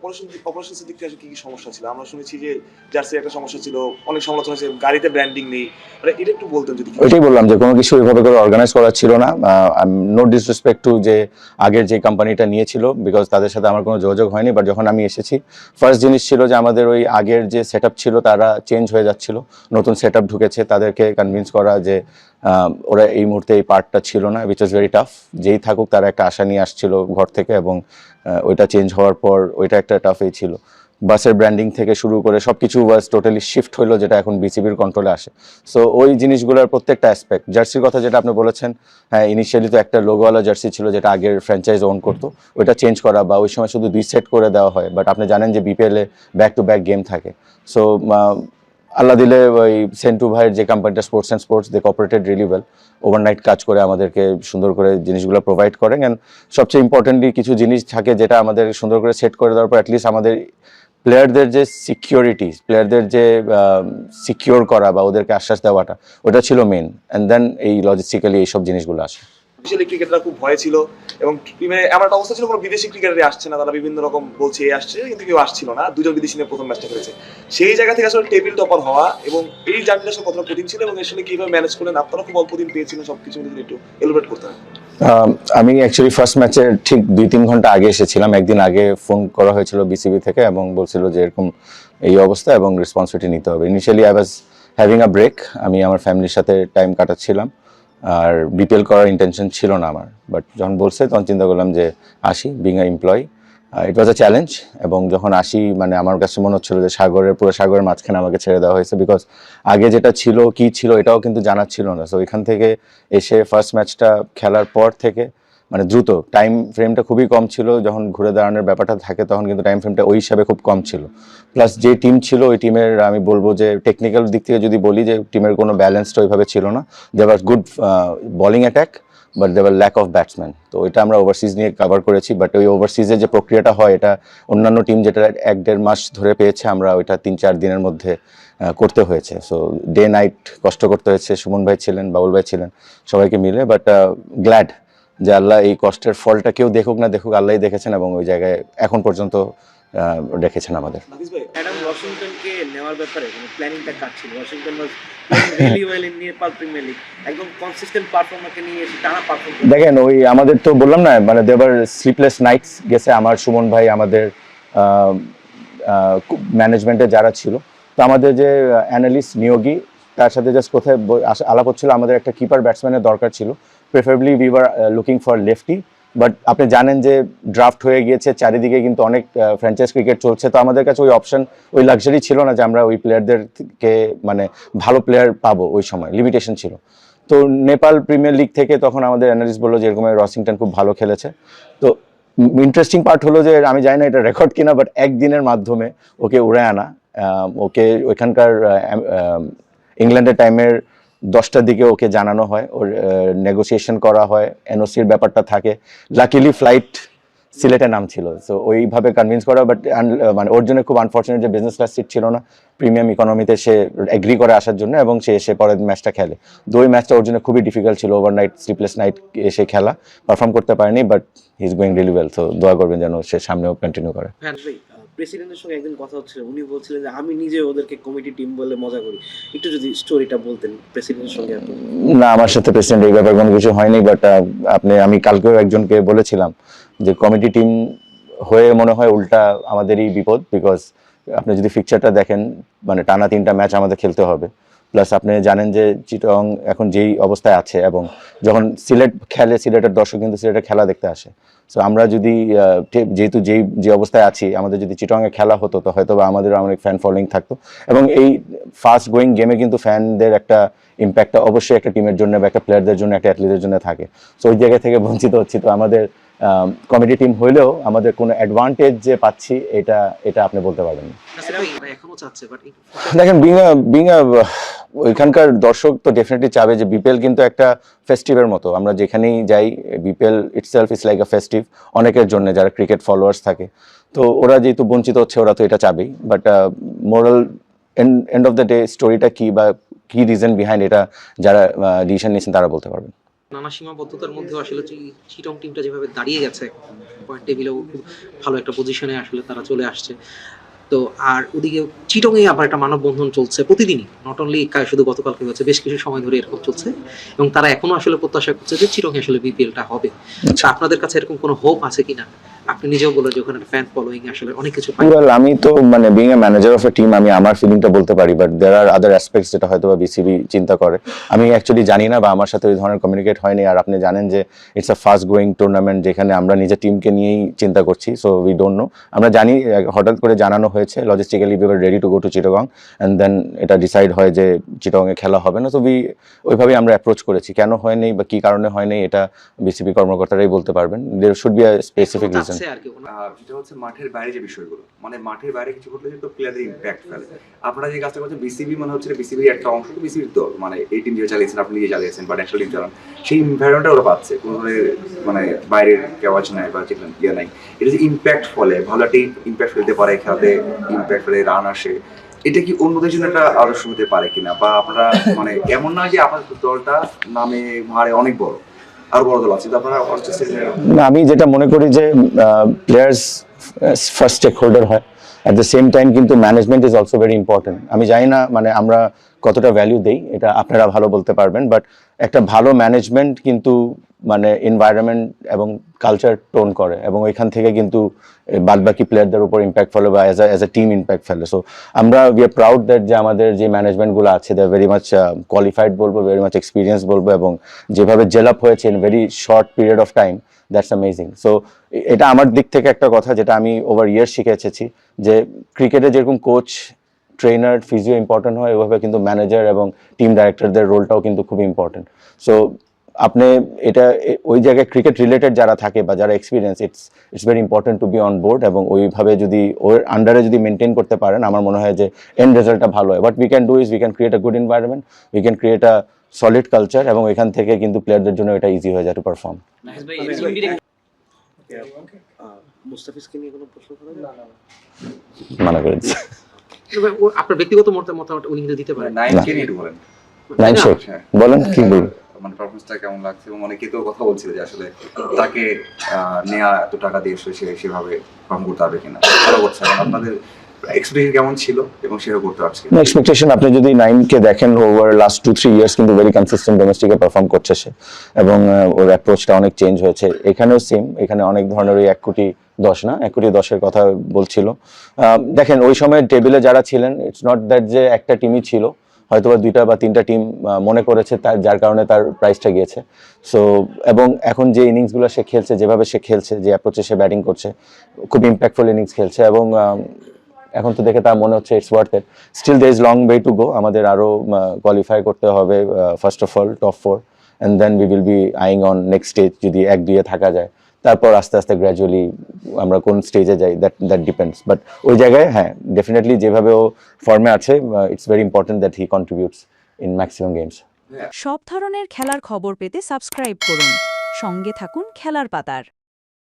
Operation অপারেশনের দিক কি কি সমস্যা ছিল? আমরা শুনেছি যে জার্সির একটা সমস্যা ছিল, অনেক সমালোচনা হয়েছে, গাড়িতে ব্র্যান্ডিং নেই। মানে এটা একটু বলতেন যদি ওইটাই বললাম যে কোনো কিছু ওইভাবে করে অর্গানাইজ করা ছিল না। নো ডিসরেসপেক্ট টু যে আগের যে কোম্পানিটা নিয়েছিল বিকজ তাদের সাথে আমার কোনো যোগাযোগ হয়নি বাট যখন আমি এসেছি ফার্স্ট জিনিস ছিল যে আমাদের ওই আগের যে সেট ছিল, তারা চেঞ্জ হয়ে যাচ্ছিল। নতুন সেট ঢুকেছে, তাদেরকে কনভিন্স করা যে ওরা এই মুহূর্তে এই পার্টটা ছিল না উইচ ইজ ভেরি টাফ যেই থাকুক তারা একটা আশা নিয়ে আসছিল ঘর থেকে এবং ওইটা চেঞ্জ হওয়ার পর ওইটা একটা টাফই ছিল। বাসের ব্র্যান্ডিং থেকে শুরু করে সব কিছু ওয়াজ টোটালি শিফট হলো যেটা এখন বিসিবির কন্ট্রোলে আসে। সো ওই জিনিসগুলোর প্রত্যেকটা অ্যাসপেক্ট জার্সির কথা যেটা আপনি বলেছেন হ্যাঁ ইনিশিয়ালি তো একটা লোগোওয়ালা জার্সি ছিল যেটা আগের ফ্র্যাঞ্চাইজ ওন করতো, ওইটা চেঞ্জ করা বা ওই সময় শুধু দুই সেট করে দেওয়া হয়। বাট আপনি জানেন যে বিপিএলে ব্যাক টু ব্যাক গেম থাকে। সো আল্লাহ দিলে ওই সেন্টু ভাইয়ের যে কোম্পানিটা sports and sports they cooperated really well overnight কাজ করে আমাদেরকে সুন্দর করে জিনিসগুলো প্রোভাইড করেন অ্যান্ড সবচেয়ে ইম্পর্টেন্টলি কিছু জিনিস থাকে যেটা আমাদের সুন্দর করে সেট করে দেওয়ার পর অ্যাটলিস্ট আমাদের প্লেয়ারদের যে সিকিউরিটি প্লেয়ারদের যে সিকিউর করা বা ওদেরকে আশ্বাস দেওয়াটা, ওটা ছিল মেন অ্যান্ড দেন এই লজিস্টিক্যালি এইসব জিনিসগুলো আসে। বিশালি ক্রিকেটাররা খুব ভয় ছিল এবং টিমে এমন একটা অবস্থা ছিল কোনো বিদেশি ক্রিকেটারই আসছে না তারা বিভিন্ন রকম বলছে এই আসছে কিন্তু কেউ আসছিল না। দুজন বিদেশি নিয়ে প্রথম ম্যাচটা খেলেছে। সেই জায়গা থেকে আসলে টেবিল টপার হওয়া এবং এই জার্নিটা আসলে কতটা কঠিন ছিল এবং আসলে কীভাবে ম্যানেজ করলেন আপনারা খুব অল্প দিন পেয়েছিলেন সবকিছু যদি একটু এলিব্রেট করতেন আহ, আমি অ্যাকচুয়ালি ফার্স্ট ম্যাচের ঠিক দুই তিন ঘণ্টা আগে এসেছিলাম। একদিন আগে ফোন করা হয়েছিল বিসিবি থেকে এবং বলছিল যে এরকম এই অবস্থা এবং রেসপন্সিবিলিটি নিতে হবে। Initially I was having a break আমি আমার ফ্যামিলির সাথে টাইম কাটাচ্ছিলাম। আর বিপিএল করার ইন্টেনশন ছিল না আমার। বাট যখন বলছে, তখন চিন্তা করলাম যে আসি being a employ it was a challenge এবং যখন আসি মানে আমার কাছে মনে হচ্ছিল যে সাগরের, পুরো সাগরের মাঝখানে আমাকে ছেড়ে দেওয়া হয়েছে বিকজ আগে যেটা ছিল, কি ছিল, এটাও কিন্তু জানা ছিল না। সো এখান থেকে এসে ফার্স্ট ম্যাচটা খেলার পর থেকে মানে দ্রুত। টাইম ফ্রেমটা খুবই কম ছিল, যখন ঘুরে দাঁড়ানোর ব্যাপারটা থাকে তখন কিন্তু টাইম ফ্রেমটা ওই হিসাবে খুব কম ছিল। প্লাস যে টিম ছিল, ওই টিমের আমি বলব যে টেকনিক্যাল দিক থেকে যদি বলি যে টিমের কোনো ব্যালেন্সটা ওইভাবে ছিল না। They there were good bowling attack but there were lack of batsman তো ওইটা আমরা ওভারসিজ নিয়ে কভার করেছি বাট ওই ওভারসিজের যে প্রক্রিয়াটা হয়, এটা অন্যান্য টিম যেটা এক দেড় মাস ধরে পেয়েছে, আমরা ওইটা তিন চার দিনের মধ্যে করতে হয়েছে। সো ডে নাইট কষ্ট করতে হয়েছে, সুমন ভাই ছিলেন বাবুল ভাই ছিলেন, সবাইকে মিলে বাট গ্ল্যাড যে আল্লাহ এই কষ্টের ফলটা কেউ দেখুক না দেখুক আল্লাহই দেখেছেন এবং ওই জায়গায় এখন পর্যন্ত রেখেছেন আমাদের। অ্যাডাম ওয়াশিংটনকে নেওয়ার ব্যাপারে মানে প্ল্যানিংটা ওয়াশিংটন ওয়াজ দেখেন ওই আমাদের তো বললাম না মানে দেবার স্লিপলেস নাইটস গেছে আমার সুমন ভাই আমাদের ম্যানেজমেন্টে যারা ছিল। তো আমাদের যে অ্যানালিস্ট নিয়োগী তার সাথে জাস্ট কোথায় আলাপ হচ্ছিল আমাদের একটা কিপার ব্যাটসম্যানের দরকার ছিল। Preferably we were looking for lefty but আপনি জানেন যে ড্রাফট হয়ে গিয়েছে, চারিদিকে কিন্তু অনেক ফ্র্যাঞ্চাইজ ক্রিকেট চলছে, তো আমাদের কাছে ওই অপশন ওই লাক্সারি ছিল না যে আমরা ওই প্লেয়ারদেরকে মানে ভালো প্লেয়ার পাবো ওই সময় লিমিটেশন ছিল। তো নেপাল প্রিমিয়ার লিগ থেকে তখন আমাদের অ্যানালিস্ট বলল যে এরকম রসিংটন খুব ভালো খেলেছে। তো ইন্টারেস্টিং পার্ট হলো যে আমি জানি না এটা রেকর্ড কিনা বাট একদিনের মাধ্যমে ওকে উড়ে আনা ওকে ওইখানকার ইংল্যান্ডের টাইমের দশটার দিকে ওকে জানানো হয়, ওর নেগোসিয়েশন করা হয় এনওসির ব্যাপারটা থাকে। লাকিলি ফ্লাইট সিলেটে নাম ছিল সো ওইভাবে কনভিন্স করা বাট মানে ওর জন্য খুব আনফর্চুনেট যে বিজনেস ক্লাস সিট ছিল না প্রিমিয়াম ইকোনমিতে সে এগ্রি করে আসার জন্য এবং সে এসে পরের ম্যাচটা খেলে। তো ওই ম্যাচটা ওর জন্য খুবই ডিফিকাল্ট ছিল ওভারনাইট স্লিপলেস নাইট এসে খেলা পারফর্ম করতে পারেনি but he is going really well তো দোয়া করবেন যেন সে সামনেও কন্টিনিউ করে। প্রেসিডেন্টের সঙ্গে একদিন কথা হচ্ছিল, উনি বলছিলেন যে, আমি নিজে ওদেরকে কমিটি টিম বলে মজা করি। একটু যদি স্টোরিটা বলতেন প্রেসিডেন্টের সঙ্গে না, আমার সাথে প্রেসিডেন্ট এই ব্যাপারে কোনো কিছু হয়নি বাট আপনি, আমি কালকেও একজনকে বলেছিলাম যে কমিটি টিম হয়ে মনে হয় উল্টা আমাদেরই বিপদ বিকজ আপনি যদি ফিকচারটা দেখেন মানে টানা তিনটা ম্যাচ আমাদের খেলতে হবে। প্লাস আপনি জানেন যে চিটং এখন যেই অবস্থায় আছে এবং যখন সিলেট খেলে সিলেটের দর্শক কিন্তু সিলেটের খেলা দেখতে আসে। সো আমরা যদি যেহেতু যেই যে অবস্থায় আছি, আমাদের যদি চিটংয়ে খেলা হতো, তো হয়তো বা আমাদেরও অনেক ফ্যান ফলোয়িং থাকতো। এবং এই ফাস্ট গোয়িং গেমে কিন্তু ফ্যানদের একটা ইম্প্যাক্টটা অবশ্যই একটা টিমের জন্য বা একটা প্লেয়ারদের জন্য, একটা অ্যাথলিটের জন্য থাকে। সো ওই জায়গা থেকে বঞ্চিত হচ্ছি। তো আমাদের কমিটি টিম হইলেও আমাদের কোনো অ্যাডভান্টেজ যে পাচ্ছি এটা এটা আপনি বলতে পারবেন না। এখনও চাচ্ছে দেখেন বিং বিং ওইখানকার দর্শক তো ডেফিনেটলি চাবে যে বিপিএল কিন্তু একটা ফেস্টিভের মতো। আমরা যেখানেই যাই BPL itself is like a festive অনেকের জন্য যারা ক্রিকেট ফলোয়ার্স থাকে। তো ওরা যেহেতু বঞ্চিত হচ্ছে ওরা তো এটা চাবেই। But moral end of the day স্টোরিটা কী বা কী রিজন বিহাইন্ড এটা যারা ডিসিশন নিয়েছেন তারা বলতে পারবেন। নানা সীমাবদ্ধতার মধ্যেও আসলে চিটং টিমটা যেভাবে দাঁড়িয়ে গেছে পয়েন্ট টেবিলেও খুব ভালো একটা পজিশনে আসলে তারা চলে আসছে। তো আর ওদিকে চিটংয়ে আবার একটা মানববন্ধন চলছে প্রতিদিনই নট অনলি শুধু গতকালকে হয়েছে, বেশ কিছু সময় ধরে এরকম চলছে এবং তারা এখনও আসলে প্রত্যাশা করছে যে চিটংয়ে আসলে বিপিএলটা হবে। তা আপনাদের কাছে এরকম কোনো হোপ আছে কিনা? আপনি নিজেও বলে যে ওখানে ফ্যান ফলোয়িং আসলে অনেক কিছু পাই ওয়েল আমি তো মানে being a manager of a team আমি আমার ফিলিংটা বলতে পারি but there R other aspects যেটা হয়তো বা বিসিবি চিন্তা করে। আমি অ্যাকচুয়ালি জানি না বা আমার সাথে ওই ধরনের কমিউনিকেট হয়নি আর আপনি জানেন যে it's a fast growing tournament যেখানে আমরা নিজের টিমকে নিয়েই চিন্তা করছি সো উই ডোন্ট নো আমরা জানি হঠাৎ করে জানানো হয়েছে logistically we ready to go to Chittagong and then এটা ডিসাইড হয় যে চিটগংয়ে খেলা হবে না তো উই ওইভাবেই আমরা অ্যাপ্রোচ করেছি। কেন হয়নি বা কি কারণে হয়নি এটা বিসিবি কর্মকর্তারাই বলতে পারবেন। There should be a specific reason আছে আর কি যেটা হচ্ছে মাঠের বাইরে যে বিষয়গুলো মানে মাঠের বাইরে কিছু ঘটলে তো প্লেয়ারদের ইম্প্যাক্ট ফেলে। আপনারা যে কাজটা করছেন বিসিবি মানে হচ্ছে বিসিবির একটা অংশ তো বিসিবির দল মানে এই টিম যে চালিয়েছেন আপনি নিজে চালিয়েছেন বা ন্যাশনাল টিম চালান সেই ইনভায়রনমেন্টটা ওরা পাচ্ছে। কোনো ধরনের মানে বাইরের কেওয়াজ নাই বা যেটা ইয়ে নাই। এটা যে ইম্প্যাক্ট ফলে ভালো একটা ইম্প্যাক্ট ফেলতে পারে খেলাতে ইম্প্যাক্ট ফেলে রান আসে এটা কি অন্যদের জন্য একটা আদর্শ হতে পারে কিনা? বা আপনারা মানে এমন নয় যে আপনার দলটা নামে ভারে অনেক বড়। আর বড় দল আছে আপনারা আমি যেটা মনে করি যে প্লেয়ার্স ফার্স্ট স্টেক হোল্ডার হয়। অ্যাট দ্য সেম টাইম কিন্তু management is also very important আমি জানি না মানে আমরা কতটা ভ্যালু দেই, এটা আপনারা ভালো বলতে পারবেন বাট একটা ভালো ম্যানেজমেন্ট কিন্তু মানে এনভায়রনমেন্ট এবং কালচার টোন করে এবং ওইখান থেকে কিন্তু বাদ বাকি প্লেয়ারদের উপর ইম্প্যাক্ট ফেলে বা as as a team impact ফেলে। সো আমরা উই আর প্রাউড দ্যাট যে আমাদের যে ম্যানেজমেন্টগুলো আছে দে ভেরি মাচ কোয়ালিফাইড বলব ভেরি মাচ এক্সপিরিয়েন্স বলব এবং যেভাবে জেলাপ হয়েছে in very short period of time that's amazing so এটা আমার দিক থেকে একটা কথা যেটা আমি ওভার ইয়ার শিখে এসেছি, যে ক্রিকেটে যেরকম কোচ ট্রেনার ফিজিও ইম্পর্টেন্ট হয় ওইভাবে কিন্তু ম্যানেজার এবং টিম ডাইরেক্টরদের রোলটাও কিন্তু খুব ইম্পর্টেন্ট সো আপনি এটা ওই জায়গায় ক্রিকেট রিলেটেড যারা থাকে বা যারা experience it's it's very important to be on board এবং ওইভাবে যদি ওর আন্ডারে যদি মেনটেন করতে পারেন আমার মনে হয় যে এন্ড রেজাল্টটা ভালো হয়। But we can do is we can create a good environment we can create a solid culture এবং এখান থেকে কিন্তু প্লেয়ারদের জন্য এটা ইজি হয়ে যায় টু পারফর্ম মুস্তাফিজকে নিয়ে কোনো প্রশ্ন করা মানা করে দিচ্ছি তবে ও- আপনার ব্যক্তিগত মত- মতামত উনি কিন্তু দিতে পারেন। নাইন কে নিয়ে বলেন। নাইন হ্যাঁ। বলেন কি বলবেন মানে পারফরমেন্সটা কেমন লাগছে? এবং অনেকে তো কথা বলছিল যে আসলে তাকে নেয়া এত টাকা দিয়ে সে সেভাবে পারফর্ম করতে পারবে কিনা। ভালো করছে। আপনাদের এক্সপেকটেশন কেমন ছিল এবং সেভাবে করতে পারছে কিনা? এক্সপেকটেশন আপনি যদি নাইনকে দেখেন over last two three years কিন্তু ভেরি কনসিস্টেন্ট ডোমেস্টিকে পারফর্ম করছে সে। এবং আহ, ওর অ্যাপ্রোচটা অনেক চেঞ্জ হয়েছে। এখানেও সেম এখানে অনেক ধরনের ওই এক কোটি দশ না, এক কোটি দশের কথা বলছিল। দেখেন, ওই সময় টেবিলে যারা ছিলেন ইটস নট দ্যাট যে একটা টিমই ছিল হয়তো বা দুইটা বা তিনটা টিম মনে করেছে তার, যার কারণে তার প্রাইসটা গিয়েছে। সো এবং এখন যে ইনিংসগুলো সে খেলছে, যেভাবে সে খেলছে, যে অ্যাপ্রোচে সে ব্যাটিং করছে, খুব ইম্প্যাক্টফুল ইনিংস খেলছে, এবং এখন তো দেখে তার মনে হচ্ছে it's worth it still they is long way to go আমাদের আরও কোয়ালিফাই করতে হবে first of all top four and then we will be eyeing on next stage যদি এক দুইয়ে থাকা যায়। তারপর আস্তে আস্তে গ্র্যাজুয়ালি আমরা কোন স্টেজে যাই দ্যাট দ্যাট ডিপেন্ডস বাট ওই জায়গায় হ্যাঁ ডেফিনেটলি যেভাবে ও ফর্মে আছে it's very important that he contributes in maximum games সব ধরনের খেলার খবর পেতে সাবস্ক্রাইব করুন। সঙ্গে থাকুন খেলার পাতার।